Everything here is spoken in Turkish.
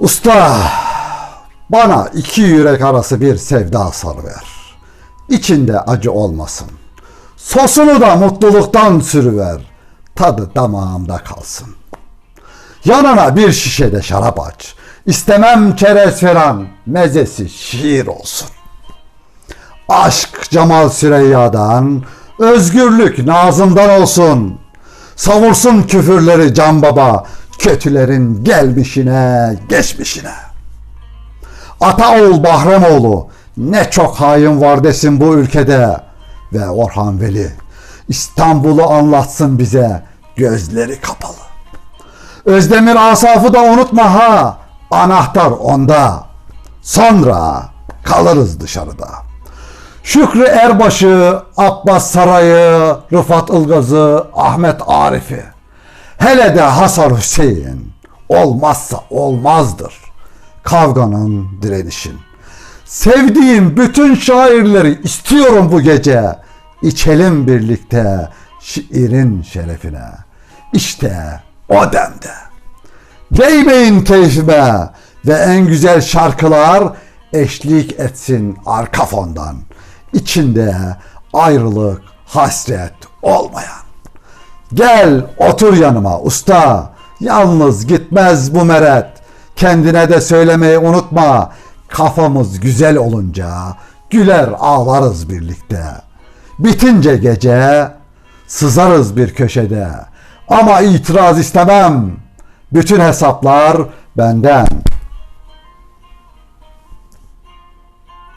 Usta, bana iki yürek arası bir sevda sarıver. İçinde acı olmasın. Sosunu da mutluluktan sürüver. Tadı damağımda kalsın. Yanına bir şişe de şarap aç. İstemem çerez falan, mezesi şiir olsun. Aşk Cemal Süreyya'dan, özgürlük Nazım'dan olsun. Savursun küfürleri Can Baba, kötülerin gelmişine, geçmişine. Ataoğul Bahremoğlu, ne çok hain var desin bu ülkede. Ve Orhan Veli, İstanbul'u anlatsın bize, gözleri kapalı. Özdemir Asaf'ı da unutma ha, anahtar onda. Sonra kalırız dışarıda. Şükrü Erbaş'ı, Abbas Saray'ı, Rıfat Ilgaz'ı, Ahmet Arif'i. Hele de Hasan Hüseyin. Olmazsa olmazdır. Kavganın, direnişin. Sevdiğim bütün şairleri istiyorum bu gece. İçelim birlikte şiirin şerefine. İşte o demde. Değmeyin keyfime ve en güzel şarkılar eşlik etsin arka fondan. İçinde ayrılık, hasret olmayan. Gel otur yanıma usta. Yalnız gitmez bu meret. Kendine de söylemeyi unutma. Kafamız güzel olunca güler ağlarız birlikte. Bitince gece sızarız bir köşede. Ama itiraz istemem. Bütün hesaplar benden.